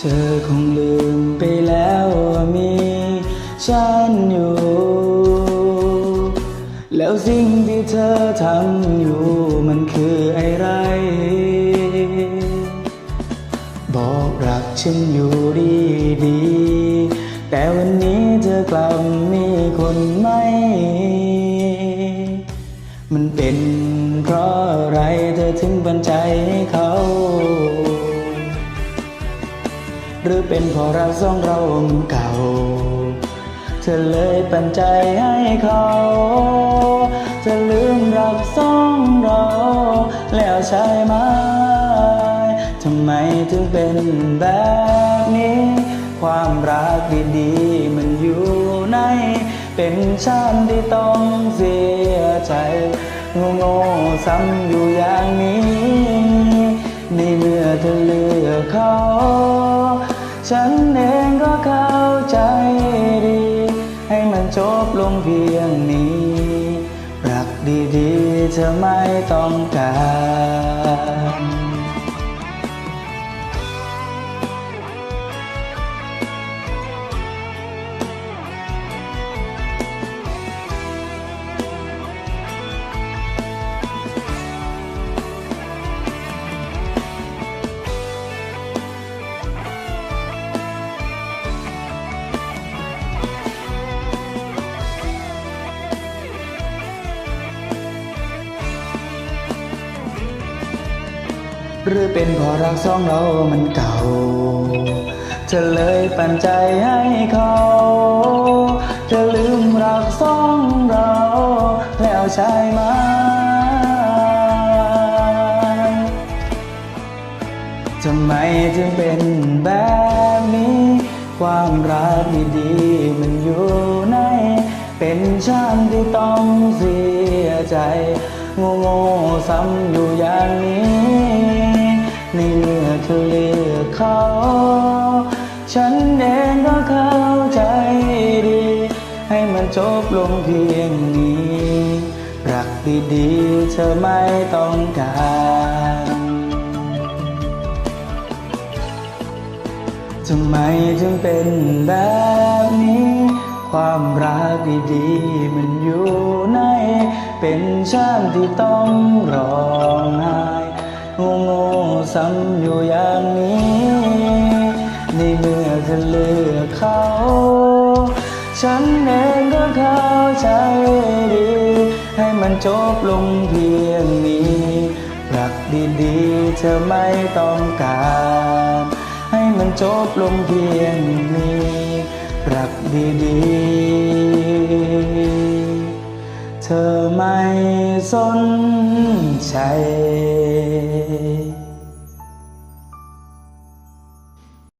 เธอคงลืมไปแล้วว่ามีฉันอยู่ แล้วสิ่งที่เธอทำอยู่มันคืออะไร บอกรักฉันอยู่ดีดี แต่วันนี้เธอกลับมีคนใหม่ มันเป็นเพราะอะไรเธอถึงบันใจให้เขา หรือเป็นเพราะรักสองเราเก่า เธอเลยปันใจให้เขา เธอลืมรักสองเรา แล้วใช่ไหมทำไมถึงเป็นแบบนี้ ความรักดีๆมันอยู่ใน เป็นฉันที่ต้องเสียใจโง่โง่ๆซ้ำอยู่อย่างนี้ ในเมื่อเธอเลือกเขา ฉันเองก็เข้าใจดี ให้มันจบลงเพียงนี้ รักดีๆเธอไม่ต้องการ หรือเป็นเพราะรักสองเรามันเก่าเธอเลยปันใจให้เขาเธอลืมรักสองเรา แล้วใช่ไหมทำไมถึงเป็นแบบนี้ ความรักดีๆมันอยู่ใน เป็นฉันที่ต้องเสียใจโง่โง่ๆซ้ำอยู่อย่างนี้ ในเมื่อเธอเลือกเขา ฉันเองก็เข้าใจดี ให้มันจบลงเพียงนี้ รักดีๆเธอไม่ต้องการทำไมถึงเป็นแบบนี้ ความรักดีๆมันอยู่ใน เป็นฉันที่ต้องร้องไห้ ซ้ำอยู่อย่างนี้ ในเมื่อเธอเลือกเขา ฉันเองก็เข้าใจดี ให้มันจบลงเพียงนี้รักดีๆเธอไม่ต้องการ ให้มันจบลงเพียงนี้รักดีๆ เธอไม่สนใจ